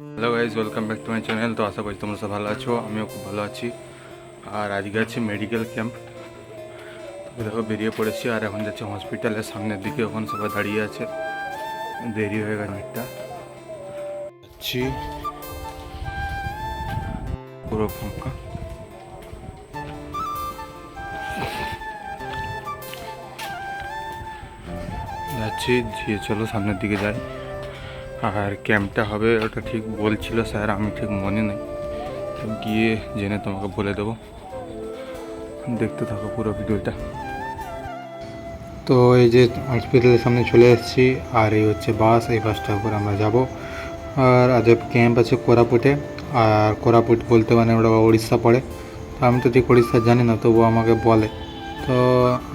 Hello guys welcome back to my channel তো আশা করি তোমরা সব ভালো আছো, আমিও খুব ভালো আছি। আর আজকে আছে মেডিকেল ক্যাম্প দেখো, বেরিয়ে পড়েছি, আর এখন যাচ্ছি হসপিটালের সামনের দিকে। ওখানে সবাই দাঁড়িয়ে আছে। দেরি হয়ে গেছে অনেকটা। যাচ্ছি। পুরো ফাঁকা। যাচ্ছি গিয়ে চলো সামনের দিকে যাই। আর ক্যাম্পটা হবে, ওটা ঠিক বলছিল স্যার, আমি ঠিক মনে নেই। গিয়ে জেনে তোমাকে বলে দেবো। দেখতে থাকো পুরো ভিডিওটা। তো এই যে হসপিটালের সামনে চলে এসেছি, আর এই হচ্ছে বাস এই বাসটার উপর আমরা যাব। আর আজ ক্যাম্প আছে কোরাপুটে, আর কোরাপুট বলতে মানে ওটা উড়িষ্যা পড়ে। তো আমি তো ঠিক উড়িষ্যা জানি না তবু আমাকে বলে। তো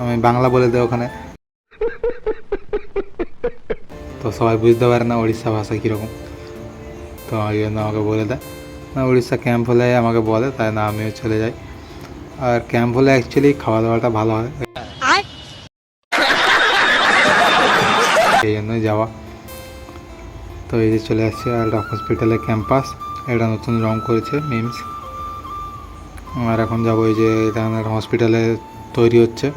আমি বাংলা বলে দেয় ওখানে। তো সবাই বুঝতে পারে না উড়িষ্যা ভাষা কীরকম। তো ওই জন্য আমাকে বলে দেয় না উড়িষ্যা ক্যাম্প হলে আমাকে বলে তাই না আমিও চলে যাই। আর ক্যাম্প হলে অ্যাকচুয়ালি খাওয়া দাওয়াটা ভালো হয়। এই জন্যই যাওয়া। তো এই যে চলে আসছে আর হসপিটালের ক্যাম্পাস এটা নতুন রং করেছে মিমস আর এখন যাব এই যে এটা হসপিটালে তৈরি হচ্ছে।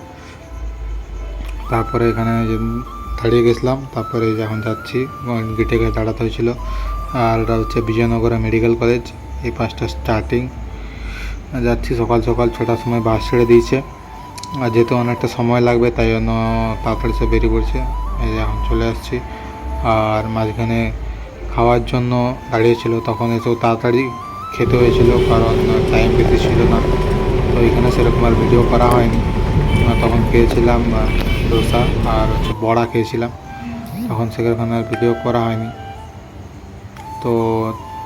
তারপরে এখানে যে দাঁড়িয়ে গেছিলাম, তারপরে যখন যাচ্ছি গেটে গিয়ে দাঁড়াতে হয়েছিল। আর এটা হচ্ছে বিজয়নগর মেডিকেল কলেজ এই পাঁচটা স্টার্টিং যাচ্ছি সকাল সকাল, ছটার সময় বাস ছেড়ে দিয়েছে। আর যেহেতু অনেকটা সময় লাগবে, তাই জন্য তাড়াতাড়ি সে বেরিয়ে পড়ছে। এই যে এখন চলে আসছি। আর মাঝখানে খাওয়ার জন্য দাঁড়িয়েছিল, তখন এসেও তাড়াতাড়ি খেতে হয়েছিল, কারণ টাইম বেশি ছিল না। তো এখানে সেরকম আর ভিডিও করা হয়নি। তখন খেয়েছিলাম ডোসা আর হচ্ছে বড়া খেয়েছিলাম। তখন সেখানে আর ভিডিও করা হয়নি। তো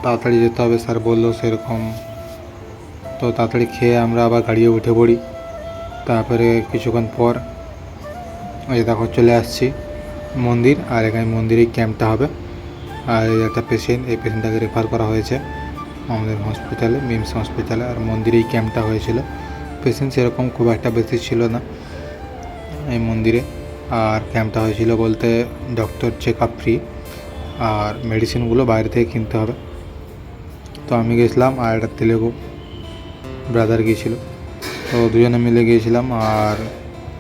তাড়াতাড়ি যেতে হবে, স্যার বলল সেরকম। তো তাড়াতাড়ি খেয়ে আমরা আবার গাড়িয়ে উঠে পড়ি। তারপরে কিছুক্ষণ পর ওই দেখো চলে আসছি মন্দির, আর এখানে মন্দিরেই ক্যাম্পটা হবে। আর এই একটা পেশেন্ট এই পেশেন্টটাকে রেফার করা হয়েছে আমাদের হসপিটালে মিমস হসপিটালে আর মন্দিরেই ক্যাম্পটা হয়েছিল। পেশেন্ট সেরকম খুব একটা বেশি ছিল না। এই মন্দিরে। আর ক্যাম্পটা হয়েছিল বলতে ডক্টর চেক আপ ফ্রি আর মেডিসিনগুলো বাইরে থেকে কিনতে হবে। তো আমি গেছিলাম আর একটা তেলেগু ব্রাদার গিয়েছিল। তো দুজনে মিলে গিয়েছিলাম আর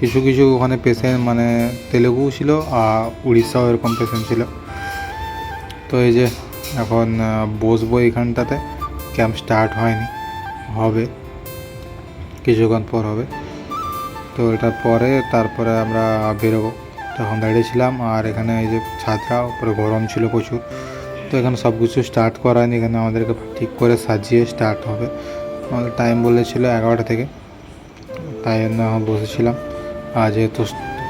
কিছু কিছু ওখানে পেশেন্ট মানে তেলেগু ছিল আর উড়িষ্যাও এরকম পেশেন্ট ছিল। তো এই যে এখন বসবো এখানটাতে ক্যাম্প স্টার্ট হয়নি। হবে। কিছুক্ষণ পর হবে। তো এটার পরে তারপরে আমরা বেরোবো। তখন দাঁড়িয়েছিলাম আর এখানে এই যে ছাদটা, উপরে গরম ছিল প্রচুর। তো এখানে সব কিছু স্টার্ট করা হয়নি, এখানে আমাদেরকে ঠিক করে সাজিয়ে স্টার্ট হবে। আমাদের টাইম বলেছিল এগারোটা থেকে। তাই জন্য বসেছিলাম। আর যেহেতু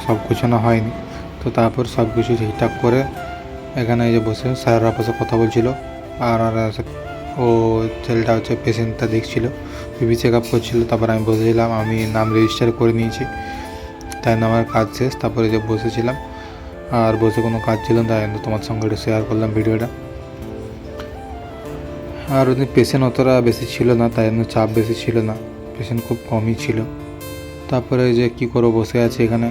সব গুছানো হয়নি, তো তারপর সব কিছু ঠিকঠাক করে এখানে এই যে বসে স্যাররা বসে কথা বলছিল। আর আর ও ছেলেটা হচ্ছে পেশেন্টটা দেখছিল। বিবি চেক আপ করছিল, তারপর আমি বসেছিলাম আমি নাম রেজিস্টার করে নিয়েছি। তাই আমার কাজ শেষ, তারপরে যে বসেছিলাম, আর বসে কোনো কাজ ছিল না, তাই তোমার সঙ্গে একটু শেয়ার করলাম ভিডিওটা। আর ওদিন পেশেন্ট অতটা বেশি ছিল না, তাই জন্য চাপ বেশি ছিল না পেশেন্ট খুব কমই ছিল। তারপরে যে কি করব, বসে আছে এখানে,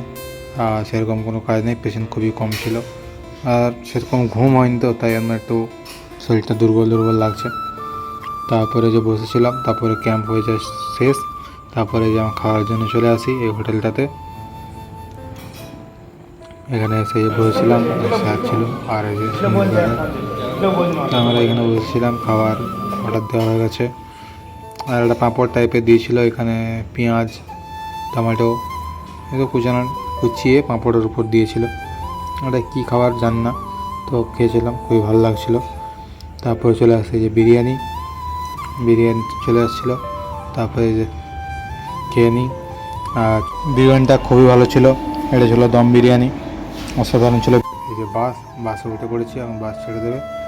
আর সেরকম কোনো কাজ নেই পেশেন্ট খুবই কম ছিল। আর সেরকম ঘুম হয়নি তো, তাই জন্য একটু শরীরটা দুর্বল দুর্বল লাগছে। তারপরে যে বসেছিলাম, তারপরে ক্যাম্প হয়ে যায় শেষ। তারপরে যে আমার খাওয়ার জন্য চলে আসি এই হোটেলটাতে। এখানে এসে যে বসেছিলাম স্যার ছিল, আর এই যে আমরা এখানে বসেছিলাম, খাবার অর্ডার দেওয়া হয়ে গেছে। আর একটা পাঁপড় টাইপের দিয়েছিল, এখানে পেঁয়াজ, টমেটো, এগুলো কুচানো কুচিয়ে পাঁপড়ের উপর দিয়েছিল। ওটা কী খাবার জান না, তো খেয়েছিলাম, খুবই ভালো লাগছিল। তারপরে চলে আসছে যে বিরিয়ানি। বিরিয়ানি চলে আসছিল। তারপরে যে খেয়ে নিই। আর বিরিয়ানিটা খুবই ভালো ছিল। এটা ছিল দম বিরিয়ানি। অসাধারণ ছিল। এই যে বাস, বাসে উঠে পড়েছি এবং বাস ছেড়ে দেবে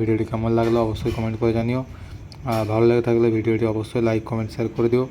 ভিডিওটি কেমন লাগল অবশ্যই কমেন্ট করে জানিও। আর ভালো লেগে থাকলে ভিডিওটি অবশ্যই লাইক কমেন্ট শেয়ার করে দিও।